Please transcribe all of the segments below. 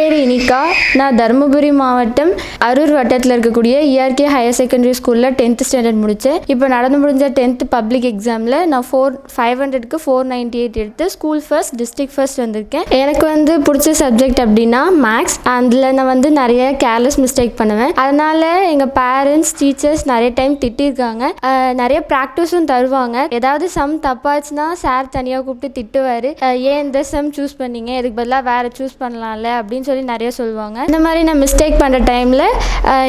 பேர் இனிகா நான் தருமபுரி மாவட்டம் அரூர் வட்டத்தில் இருக்கக்கூடிய இஆர்கே ஹையர் செகண்டரி ஸ்கூலில் டென்த் ஸ்டாண்டர்ட் முடித்தேன் இப்போ நடந்து முடிஞ்ச டென்த் பப்ளிக் எக்ஸாமில் நான் ஃபோர் ஃபைவ் ஹண்ட்ரட்க்கு ஃபோர் நைன்ட்டி எயிட் எடுத்து ஸ்கூல் ஃபர்ஸ்ட் டிஸ்ட்ரிக் ஃபர்ஸ்ட் வந்திருக்கேன். எனக்கு வந்து பிடிச்ச சப்ஜெக்ட் அப்படின்னா மேக்ஸ் அதில் நான் வந்து நிறைய கேர்லெஸ் மிஸ்டேக் பண்ணுவேன். அதனால் எங்கள் பேரண்ட்ஸ் டீச்சர்ஸ் நிறைய டைம் திட்டிருக்காங்க. நிறைய ப்ராக்டிஸும் தருவாங்க. ஏதாவது சம் தப்பாச்சுன்னா சார் தனியாக கூப்பிட்டு திட்டுவார். ஏன் இந்த சம் சூஸ் பண்ணீங்க? இதுக்கு பதிலாக வேறு சூஸ் பண்ணலாம்ல அப்படின்னு சொல்லி நிறைய சொல்லுவாங்க. இந்த மாதிரி நான் மிஸ்டேக் பண்ணுற டைமில்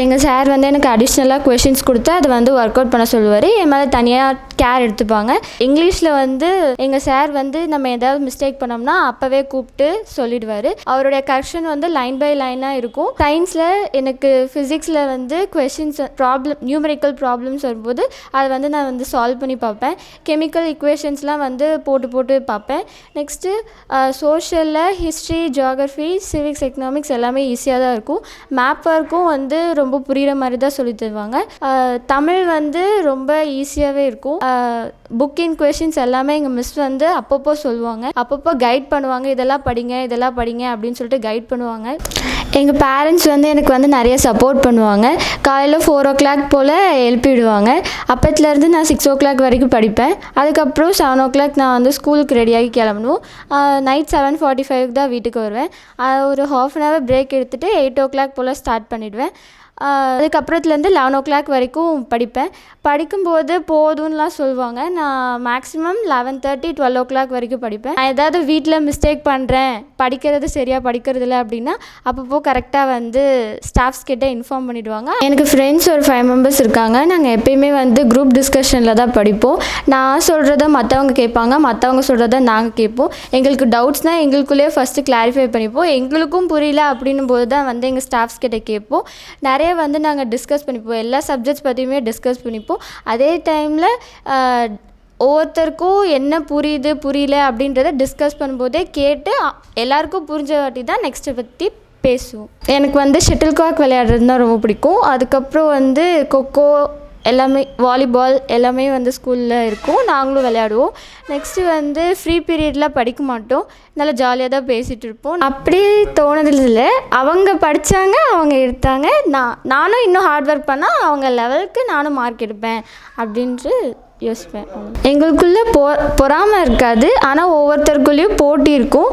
எங்கள் சார் வந்து எனக்கு அடிஷ்னலாக கொஷின்ஸ் கொடுத்து அதை வந்து ஒர்க் அவுட் பண்ண சொல்லுவார். என் மேலே தனியாக கேர் எடுத்துப்பாங்க. இங்கிலீஷில் வந்து எங்கள் சார் வந்து நம்ம ஏதாவது மிஸ்டேக் பண்ணோம்னா அப்போவே கூப்பிட்டு சொல்லிடுவார். அவருடைய கரெக்ஷன் வந்து லைன் பை லைனாக இருக்கும். சயின்ஸில் எனக்கு ஃபிசிக்ஸில் வந்து கொஷின்ஸ் ப்ராப்ளம் நியூமரிக்கல் ப்ராப்ளம்ஸ் வரும்போது அதை வந்து நான் வந்து சால்வ் பண்ணி பார்ப்பேன். கெமிக்கல் இக்குவேஷன்ஸ்லாம் வந்து போட்டு போட்டு பார்ப்பேன். நெக்ஸ்ட்டு சோஷியலில் ஹிஸ்ட்ரி ஜியாகிரஃபி சிவிக்ஸ் எக்கனாமிக்ஸ் எல்லாமே ஈஸியாக தான் இருக்கும். மேப் ஒர்க்கும் வந்து ரொம்ப புரிகிற மாதிரி தான் சொல்லி தருவாங்க. தமிழ் வந்து ரொம்ப ஈஸியாகவே இருக்கும். புக் இன் கொஷின்ஸ் எல்லாமே எங்கள் மிஸ் வந்து அப்பப்போ சொல்லுவாங்க. அப்பப்போ கைட் பண்ணுவாங்க. இதெல்லாம் படிங்க இதெல்லாம் படிங்க அப்படின்னு சொல்லிட்டு கைட் பண்ணுவாங்க. எங்கள் பேரண்ட்ஸ் வந்து எனக்கு வந்து நிறைய சப்போர்ட் பண்ணுவாங்க. காலையில் ஃபோர் ஓ கிளாக் போல் எழுப்பி விடுவாங்க. அப்பத்துலேருந்து நான் சிக்ஸ் ஓ கிளாக் வரைக்கும் படிப்பேன். அதுக்கப்புறம் செவன் ஓ கிளாக் நான் வந்து ஸ்கூலுக்கு ரெடியாகி கிளம்பணும். நைட் செவன் ஃபார்ட்டி ஃபைவ்க்கு தான் வீட்டுக்கு வருவேன். ஒரு ஹாஃப் அன் ஹவர் பிரேக் எடுத்துகிட்டு எயிட் ஓ கிளாக் போல் ஸ்டார்ட் பண்ணிவிடுவேன் அதுக்கப்புறத்துலேருந்து லெவன் ஓ கிளாக் வரைக்கும் படிப்பேன். படிக்கும்போது போதும்லாம் சொல்லுவாங்க. நான் maximum eleven thirty twelve o'clock வரைக்கும் படிப்பேன். நான் ஏதாவது வீட்டில் மிஸ்டேக் பண்ணுறேன் படிக்கிறது சரியாக படிக்கிறது இல்லை அப்படின்னா அப்பப்போ கரெக்டாக வந்து ஸ்டாஃப்ஸ் கிட்டே இன்ஃபார்ம் பண்ணிடுவாங்க. எனக்கு ஃப்ரெண்ட்ஸ் ஒரு ஃபைவ் மெம்பர்ஸ் இருக்காங்க. நாங்கள் எப்பயுமே வந்து குரூப் டிஸ்கஷனில் தான் படிப்போம். நான் சொல்கிறத மற்றவங்க கேட்பாங்க மற்றவங்க சொல்கிறத நாங்கள் கேட்போம். எங்களுக்கு டவுட்ஸ்னால் எங்களுக்குள்ளேயே ஃபஸ்ட்டு கிளாரிஃபை பண்ணிப்போம். எங்களுக்கும் புரியல அப்படின்னும் போது தான் வந்து எங்கள் ஸ்டாஃப்ஸ் கிட்டே கேட்போம். நிறைய வந்து நாங்கள் டிஸ்கஸ் பண்ணிப்போம். எல்லா சப்ஜெக்ட்ஸ் பற்றியுமே டிஸ்கஸ் பண்ணிப்போம். அதே டைமில் ஒவ்வொருத்தருக்கும் என்ன புரியுது புரியல அப்படின்றத டிஸ்கஸ் பண்ணும்போதே கேட்டு எல்லாருக்கும் புரிஞ்ச வாட்டி தான் நெக்ஸ்ட்டை பற்றி பேசுவோம். எனக்கு வந்து ஷட்டில் காக் விளையாடுறது தான் ரொம்ப பிடிக்கும். அதுக்கப்புறம் வந்து கொக்கோ எல்லாமே வாலிபால் எல்லாமே வந்து ஸ்கூலில் இருக்கும். நாங்களும் விளையாடுவோம். நெக்ஸ்ட்டு வந்து ஃப்ரீ பீரியடில் படிக்க மாட்டோம். நல்லா ஜாலியாக தான் பேசிகிட்டு இருப்போம். அப்படி தோணுதில்ல. அவங்க படித்தாங்க அவங்க எடுத்தாங்க. நான் நானும் இன்னும் ஹார்ட் ஒர்க் பண்ணால் அவங்க லெவலுக்கு நானும் மார்க் எடுப்பேன் அப்படின்ட்டு யோசிப்பேன். எங்களுக்குள்ளே பொ பொறாமை இருக்காது. ஆனால் ஒவ்வொருத்தருக்குள்ளேயும் போட்டி இருக்கும்.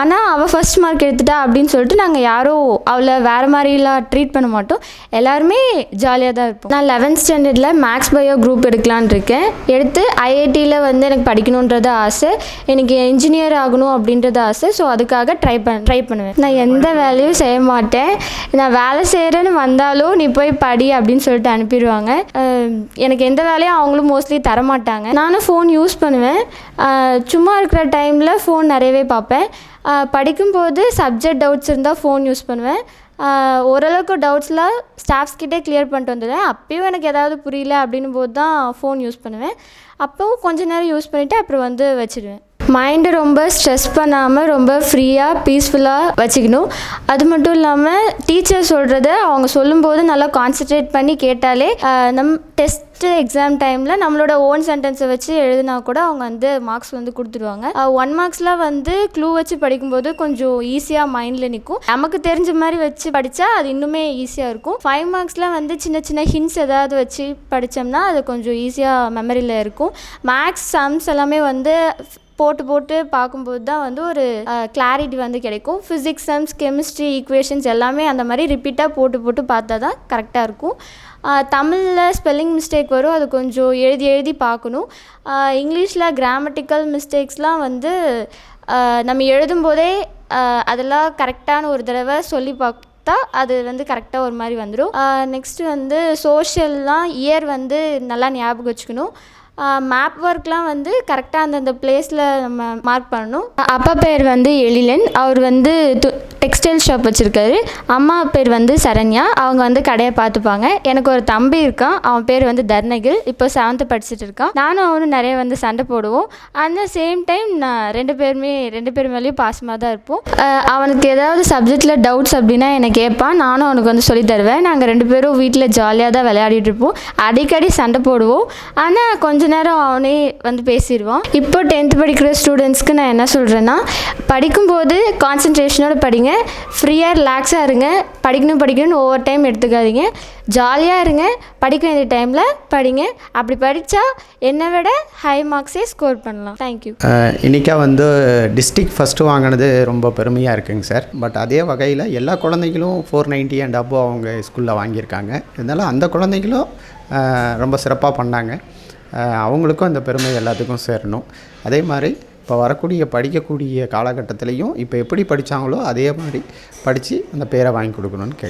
ஆனால் அவள் ஃபர்ஸ்ட் மார்க் எடுத்துட்டா அப்படின்னு சொல்லிட்டு நாங்கள் யாரும் அவளை வேறு மாதிரிலாம் ட்ரீட் பண்ண மாட்டோம். எல்லாருமே ஜாலியாக தான் இருப்போம். நான் லெவன்த் ஸ்டாண்டர்டில் மேக்ஸ் பயோ குரூப் எடுக்கலான்னு இருக்கேன். எடுத்து ஐஐடியில் வந்து எனக்கு படிக்கணுன்றது ஆசை. எனக்கு என்ஜினியர் ஆகணும் அப்படின்றது ஆசை. ஸோ அதுக்காக ட்ரை பண்ண ட்ரை பண்ணுவேன். நான் எந்த வேலையும் செய்ய மாட்டேன். நான் வேலை செய்கிறேன்னு வந்தாலும் நீ போய் படி அப்படின்னு சொல்லிட்டு அனுப்பிடுவாங்க. எனக்கு எந்த வேலையும் அவங்களும் மோஸ்ட்லி தரமாட்டாங்க. நானும் ஃபோன் யூஸ் பண்ணுவேன். சும்மா இருக்கிற டைமில் ஃபோன் நிறையவே பார்ப்பேன். படிக்கும்போது சப்ஜெக்ட் டவுட்ஸ் இருந்தால் ஃபோன் யூஸ் பண்ணுவேன். ஓரளவுக்கு டவுட்ஸ்லாம் ஸ்டாஃப்ஸ் கிட்டே கிளியர் பண்ணிட்டு வந்துடுவேன். அப்பயும் எனக்கு ஏதாவது புரியல அப்படின்னும் போது தான் ஃபோன் யூஸ் பண்ணுவேன். அப்போவும் கொஞ்ச நேரம் யூஸ் பண்ணிவிட்டு அப்புறம் வந்து வச்சிடுவேன். மைண்டை ரொம்ப ஸ்ட்ரெஸ் பண்ணாமல் ரொம்ப ஃப்ரீயாக பீஸ்ஃபுல்லாக வச்சுக்கணும். அது மட்டும் இல்லாமல் டீச்சர் சொல்கிறத அவங்க சொல்லும்போது நல்லா கான்சென்ட்ரேட் பண்ணி கேட்டாலே நம் டெஸ்ட்டு எக்ஸாம் டைமில் நம்மளோட ஓன் சென்டென்ஸை வச்சு எழுதினா கூட அவங்க வந்து மார்க்ஸ் வந்து கொடுத்துருவாங்க. ஒன் மார்க்ஸ்லாம் வந்து க்ளூ வச்சு படிக்கும்போது கொஞ்சம் ஈஸியாக மைண்டில் நிற்கும் நமக்கு தெரிஞ்ச மாதிரி வச்சு படித்தா அது இன்னுமே ஈஸியாக இருக்கும். ஃபைவ் மார்க்ஸ்லாம் வந்து சின்ன சின்ன ஹிண்ட்ஸ் ஏதாவது வச்சு படித்தோம்னா அது கொஞ்சம் ஈஸியாக மெமரியில் இருக்கும். மேக்ஸ் சம்ஸ் எல்லாமே வந்து போட்டு போட்டு பார்க்கும்போது தான் வந்து ஒரு கிளாரிட்டி வந்து கிடைக்கும். ஃபிசிக்ஸ் சம்ஸ் கெமிஸ்ட்ரி ஈக்குவேஷன்ஸ் எல்லாமே அந்த மாதிரி ரிப்பீட்டாக போட்டு போட்டு பார்த்தா தான் கரெக்டாக இருக்கும். தமிழில் ஸ்பெல்லிங் மிஸ்டேக் வரும். அது கொஞ்சம் எழுதி எழுதி பார்க்கணும். இங்கிலீஷில் கிராமட்டிக்கல் மிஸ்டேக்ஸ்லாம் வந்து நம்ம எழுதும்போதே அதெல்லாம் கரெக்டான ஒரு தடவை சொல்லி பார்த்தா அது வந்து கரெக்டாக ஒரு மாதிரி வந்துடும் நெக்ஸ்ட்டு வந்து சோஷியல்லாம் இயர் வந்து நல்லா ஞாபகம் வச்சுக்கணும். மேப் ஒர்க்லாம் வந்து கரெக்டாக அந்தந்த பிளேஸில் நம்ம மார்க் பண்ணணும். அப்பா பேர் வந்து எழிலன். அவர் வந்து டெக்ஸ்டைல் ஷாப் வச்சுருக்காரு. அம்மா பேர் வந்து சரண்யா. அவங்க வந்து கடையை பார்த்துப்பாங்க. எனக்கு ஒரு தம்பி இருக்கான். அவன் பேர் வந்து தர்ணகில். இப்போ செவன்த்து படிச்சுட்டு இருக்கான். நானும் அவனும் நிறைய வந்து சண்டை போடுவோம். அந்த சேம் டைம் நான் ரெண்டு பேருமே ரெண்டு பேர் மேலேயும் பாசமாக தான் இருப்போம். அவனுக்கு ஏதாவது சப்ஜெக்டில் டவுட்ஸ் அப்படின்னா என்னை கேட்பான். நானும் அவனுக்கு வந்து சொல்லி தருவேன். நாங்கள் ரெண்டு பேரும் வீட்டில் ஜாலியாக தான் விளையாடிட்டு இருப்போம். அடிக்கடி சண்டை போடுவோம். ஆனால் கொஞ்சம் நேரம் அவனே வந்து பேசிடுவான். இப்போ டென்த் படிக்கிற ஸ்டூடெண்ட்ஸ்க்கு நான் என்ன சொல்கிறேன்னா படிக்கும்போது கான்சன்ட்ரேஷனோட படிங்க. ஃப்ரீயாக ரிலாக்ஸாக இருங்க. படிக்கணும் படிக்கணும்னு ஒவ்வொரு டைம் எடுத்துக்காதீங்க. ஜாலியாக இருங்க. படிக்க வேண்டிய டைமில் படிங்க. அப்படி படித்தா என்னை விட ஹை மார்க்ஸே ஸ்கோர் பண்ணலாம். தேங்க்யூ இன்றைக்கா வந்து டிஸ்ட்ரிக்ட் ஃபஸ்ட்டு வாங்கினது ரொம்ப பெருமையாக இருக்குங்க சார். பட் அதே வகையில் எல்லா குழந்தைகளும் ஃபோர் நைன்ட்டி அண்ட் அபோவ் அவங்க ஸ்கூலில் வாங்கியிருக்காங்க. இருந்தாலும் அந்த குழந்தைகளும் ரொம்ப சிறப்பாக பண்ணாங்க. அவங்களுக்கும் அந்த பெருமை எல்லாத்துக்கும் சேரணும். அதே மாதிரி இப்போ வரக்கூடிய படிக்கக்கூடிய காலகட்டத்திலையும் இப்போ எப்படி படித்தாங்களோ அதே மாதிரி படித்து அந்த பேரை வாங்கி கொடுக்கணுன்னு கேட்குறேன்